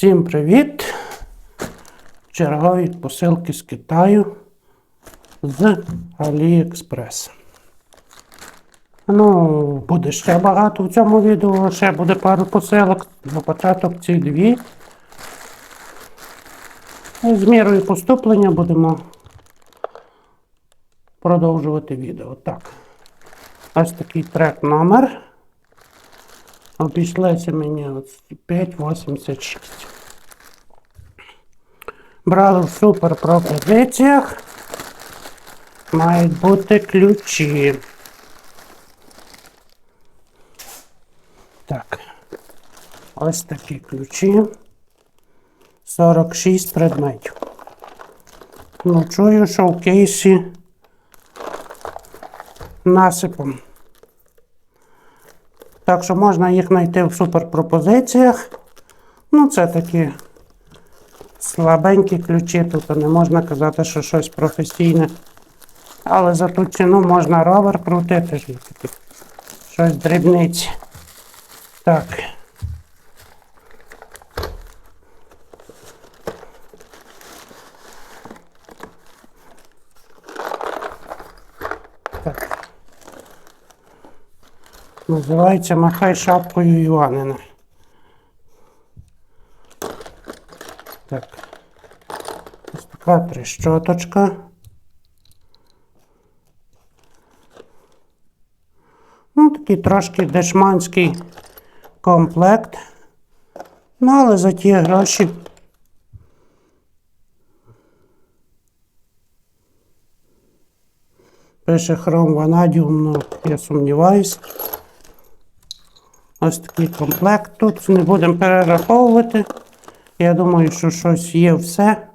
Всім привіт! Чергові посилки з Китаю з AliExpress. Ну, буде ще багато в цьому відео, ще буде пару посилок. На початок ці дві. І з мірою поступлення будемо продовжувати відео. Так. Ось такий трек номер. Обійшлося мені от 5,86. Брали в супер пропозиціях. Мають бути ключі. Так. Ось такі ключі. 46 предметів. Ну, чую, що в кейсі насипом. Так що можна їх знайти в суперпропозиціях. Ну, це такі слабенькі ключі, тут не можна казати, що щось професійне. Але за ту ціну можна ровер крутити. Щось дрібниці. Так. Так. Називається Махай шапкою Іванина. Так. Ось така трещоточка. Ну, такий трошки дешманський комплект. Ну, але за ті гроші. Пише хром ванадіум, ну, я сумніваюсь. Ось такий комплект. Тут не будемо перераховувати. Я думаю, що щось є все.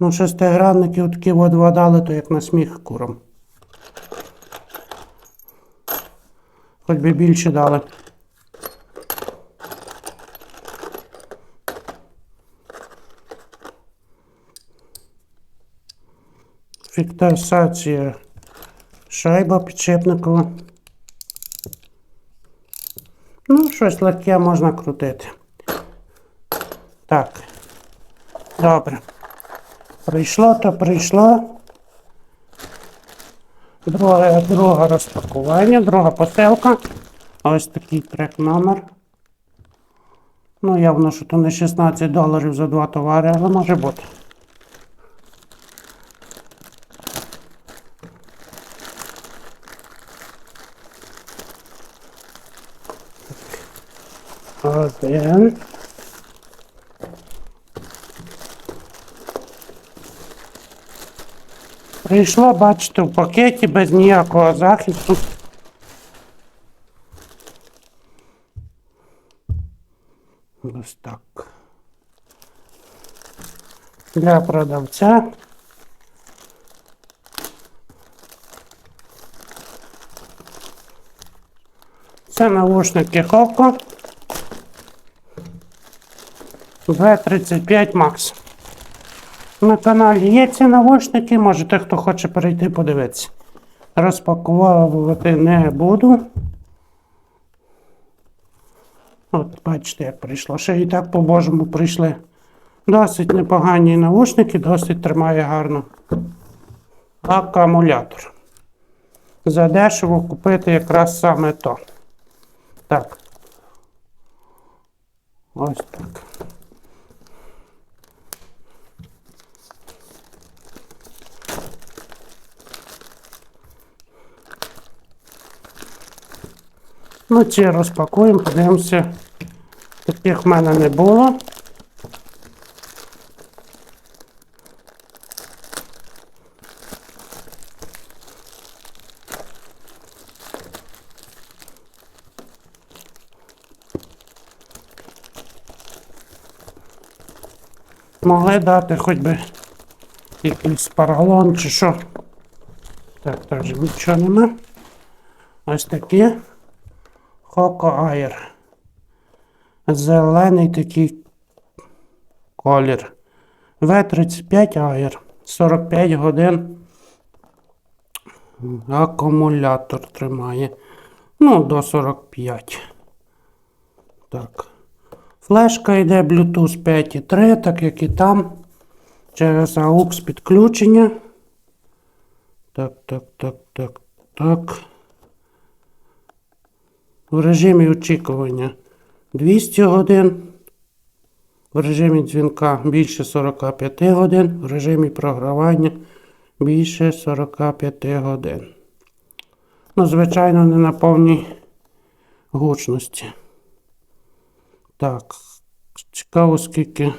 Ну, шестигранники такі от вадали, то як на сміх курам. Хоч би більше дали. Фіксація шайба підшипникова. Ну, щось легке можна крутити. Так. Добре. Прийшло, то прийшло. Друге, друге розпакування, друга посилка. Ось такий трек номер. Ну, явно, що то не 16 доларів за два товари, але може бути. Один. Прийшло, бачите, в пакеті без ніякого захисту. Ось так. Для продавця. Це наушники Хоко. V35 Max. На каналі є ці навушники, можете хто хоче перейти подивитися. Розпаковувати не буду. От, бачите, як прийшло. Ще і так по-божому прийшли. Досить непогані навушники, досить тримає гарно. Акумулятор. Задешево купити якраз саме то. Так. Ось так. Ну, ці розпакуємо, подивимося. Таких в мене не було. Могли дати хоч би якийсь паралон чи що. Так, теж нічого нема. Ось такі. Хоко Айр. Зелений такий колір. В35 Айр. 45 годин. Акумулятор тримає. Ну, до 45. Так. Флешка йде Bluetooth 5.3, так як і там. Через AUX підключення. Так, так, так, так, так. В режимі очікування 200 годин. В режимі дзвінка більше 45 годин. В режимі програвання більше 45 годин. Ну, звичайно, не на повній гучності. Так, цікаво, скільки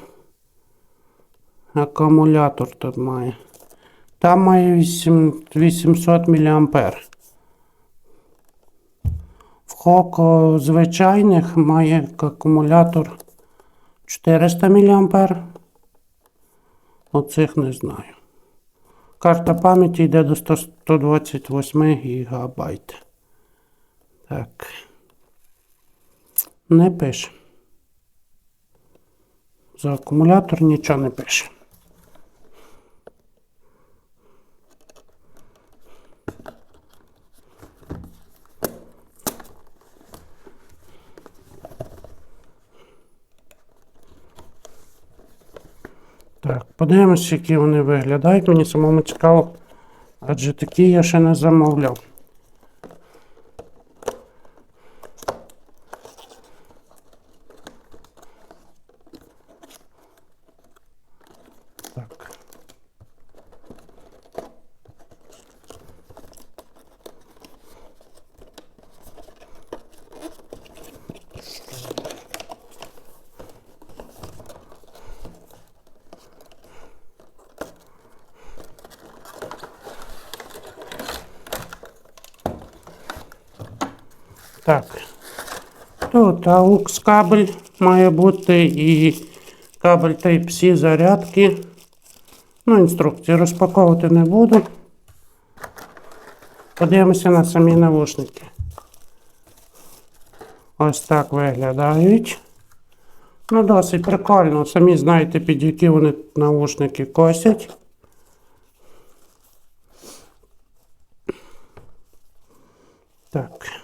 акумулятор тут має. Там має 8, 800 мА. Хоко звичайних має акумулятор 400 мА. Оцих не знаю. Карта пам'яті йде до 128 ГБ. Так. Не пише. За акумулятор нічого не пише. Так, подивимось, які вони виглядають. Мені самому цікаво, адже такі я ще не замовляв. Так. Так. Тут AUX кабель має бути і кабель Type-C зарядки. Ну, інструкції розпаковувати не буду. Подивимося на самі навушники. Ось так виглядають. Ну, досить прикольно. Самі знаєте, під які вони навушники косять. Так.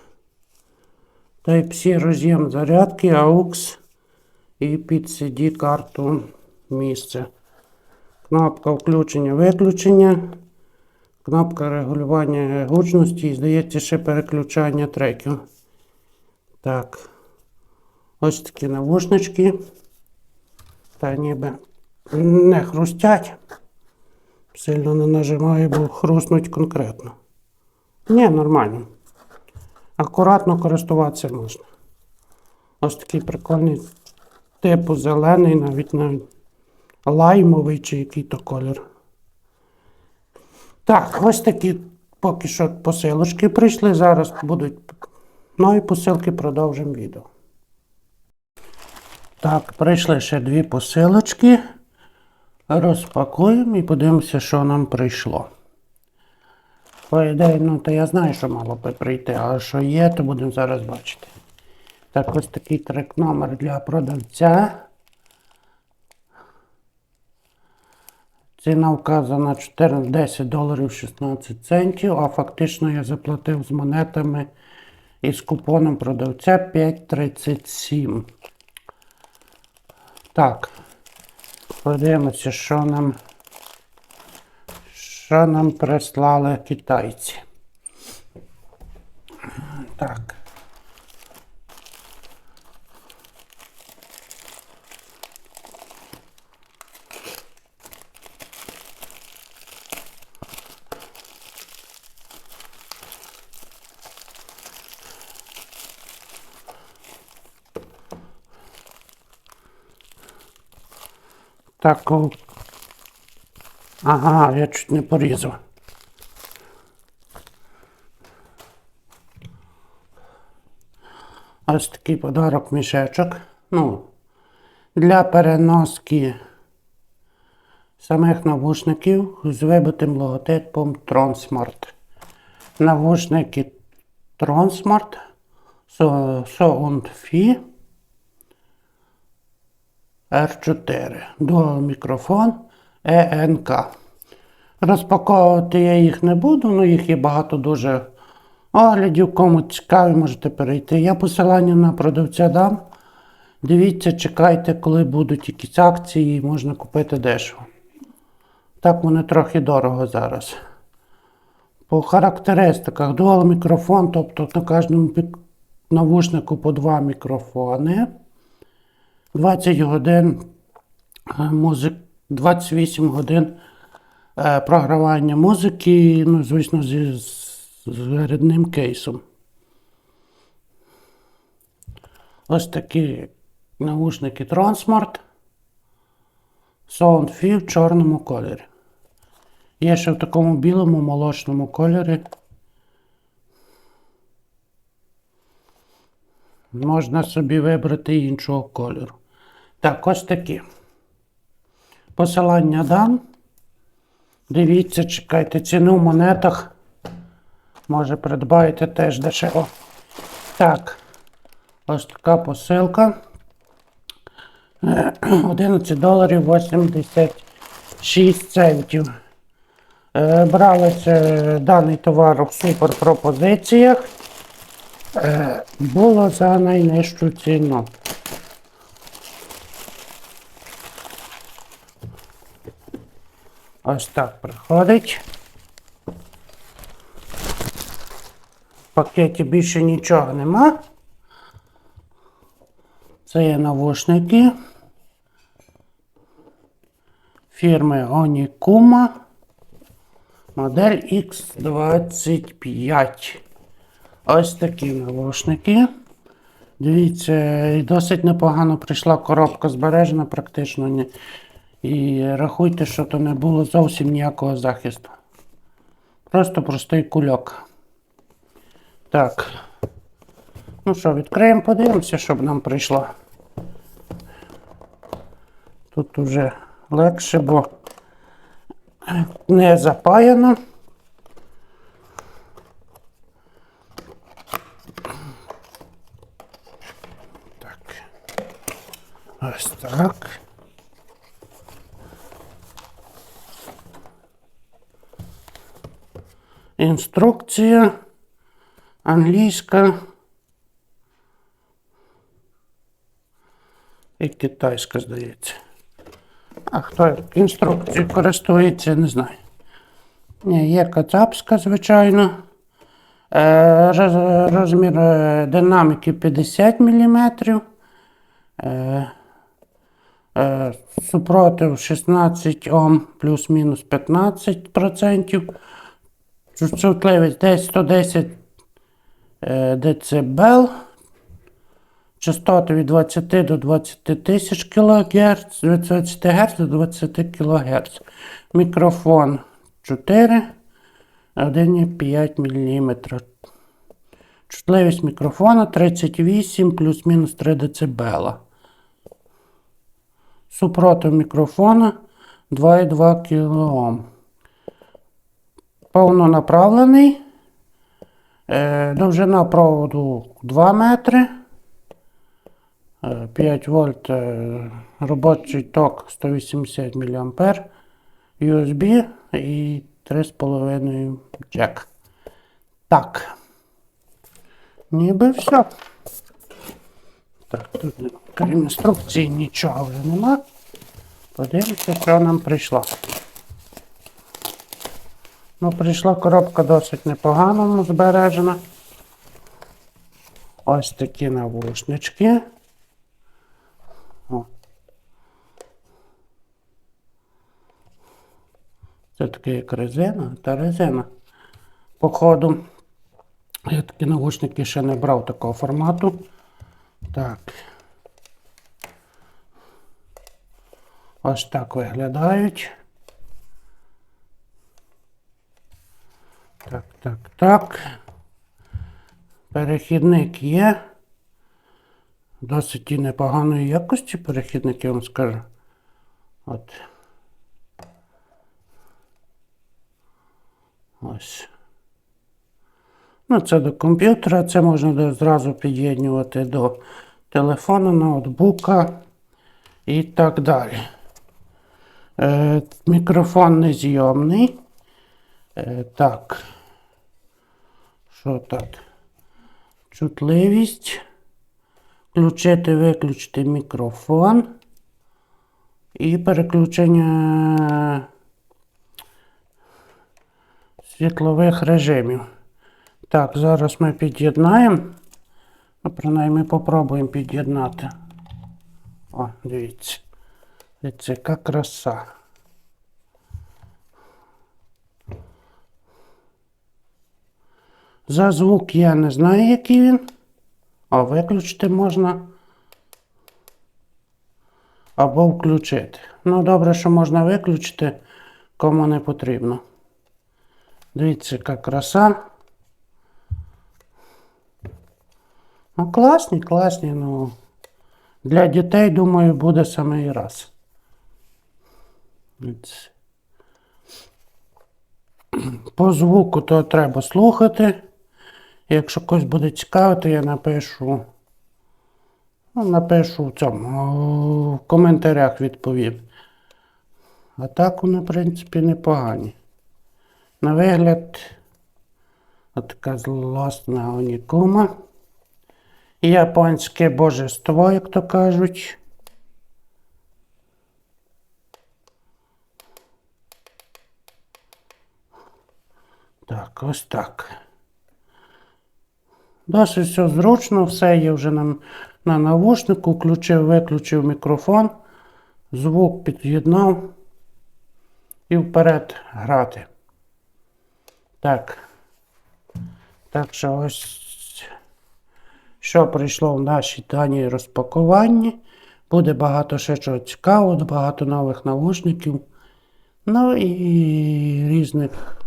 Type-C роз'єм зарядки, AUX і під CD карту місце. Кнопка включення-виключення. Кнопка регулювання гучності і, здається, ще переключання треків. Так. Ось такі навушнички. Та ніби не хрустять. Сильно не нажимаю, бо хруснуть конкретно. Ні, нормально. Акуратно користуватися можна. Ось такий прикольний типу зелений, навіть навіть лаймовий чи який то колір. Так, ось такі поки що посилочки прийшли. Зараз будуть нові посилки, продовжимо відео. Так, прийшли ще дві посилочки. Розпакуємо і подивимося, що нам прийшло. По ідеї, ну то я знаю, що мало би прийти, а що є, то будемо зараз бачити. Так, ось такий трек номер для продавця. Ціна вказана 14, 10 доларів 16 центів, а фактично я заплатив з монетами і з купоном продавця 5,37. Так. Подивимося, що нам, що нам прислали китайці. Так. Так. Ага, я чуть не порізав. Ось такий подарок мішечок. Ну, для переноски самих навушників з вибитим логотипом Tronsmart. Навушники Tronsmart Soundfi R4 до мікрофон ЕНК. Розпаковувати я їх не буду, ну їх є багато дуже оглядів. Кому цікаві, можете перейти. Я посилання на продавця дам. Дивіться, чекайте, коли будуть якісь акції, можна купити дешево. Так вони трохи дорого зараз. По характеристиках дуал мікрофон, тобто на кожному навушнику по два мікрофони. 20 годин е, музик, 28 годин е, програвання музики, ну, звісно, зі, з зарядним кейсом. Ось такі наушники Transmart. SoundFi в чорному кольорі. Є ще в такому білому молочному кольорі. Можна собі вибрати іншого кольору. Так, ось такі. Посилання дам. Дивіться, чекайте ціну в монетах. Може придбаєте теж дешево. Так. Ось така посилка. Е, 11 доларів 86 центів. Е, Бралися даний товар в суперпропозиціях. Е, Було за найнижчу ціну. Ось так приходить. В пакеті більше нічого нема. Це є навушники фірми Onikuma. Модель X25. Ось такі навушники. Дивіться, досить непогано прийшла коробка збережена, практично. І рахуйте, що то не було зовсім ніякого захисту. Просто простий кульок. Так. Ну що, відкриємо, подивимося, щоб нам прийшло. Тут уже легше, бо не запаяно. Так. Ось так. Інструкція англійська і китайська, здається. А хто інструкцією користується, не знаю. Є кацапська, звичайно. Е, розмір е, динаміки 50 мм. Е, супротив 16 Ом плюс-мінус 15%. Чу- Чутливість десь 110 е, дБ. Частоти від 20 до 20 тисяч кГц, від 20 Гц до 20 кГц. Мікрофон 4, 1,5 мм. Чутливість мікрофона 38 плюс-мінус 3 дБ. Супротив мікрофона 2,2 кОм. Повнонаправлений. Е, довжина проводу 2 метри. Е, 5 вольт е, робочий ток 180 мА, USB і 3,5 джек. Так. Ніби все. Так, тут крім інструкції нічого вже нема. Подивимося, що нам прийшло. Ну, прийшла коробка досить непогано збережена. Ось такі навушнички. О. Це таке як резина, та резина. Походу, я такі навушники ще не брав такого формату. Так. Ось так виглядають. Так, так, так. Перехідник є. Досить і непоганої якості перехідник, я вам скажу. От. Ось. Ну, це до комп'ютера, це можна зразу під'єднувати до телефону, ноутбука і так далі. Е, мікрофон незйомний. Е, так. Що так? Чутливість. включити, виключити мікрофон і переключення світлових режимів. Так, зараз ми під'єднаємо. Ну, принаймні попробуємо під'єднати. О, дивіться. Дивіться, яка краса. За звук я не знаю, який він. А виключити можна. Або включити. Ну, добре, що можна виключити, кому не потрібно. Дивіться, яка краса. Ну, класні, класні, ну. Для дітей, думаю, буде самий раз. По звуку то треба слухати. Якщо когось буде цікаво, то я напишу. Ну, напишу в цьому. В коментарях відповім. А так вони, в принципі, непогані. На вигляд, отака злосна онікума. Японське божество, як то кажуть. Так, ось так. Досить все зручно, все є вже на, на навушнику, включив, виключив мікрофон, звук під'єднав і вперед грати. Так. Так що ось що прийшло в нашій даній розпакуванні. Буде багато ще чого цікавого, багато нових навушників. Ну і різних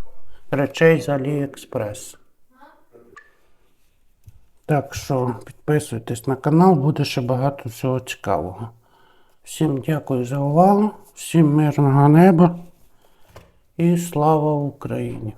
речей з AliExpress. Так що підписуйтесь на канал, буде ще багато всього цікавого. Всім дякую за увагу, всім мирного неба і слава Україні!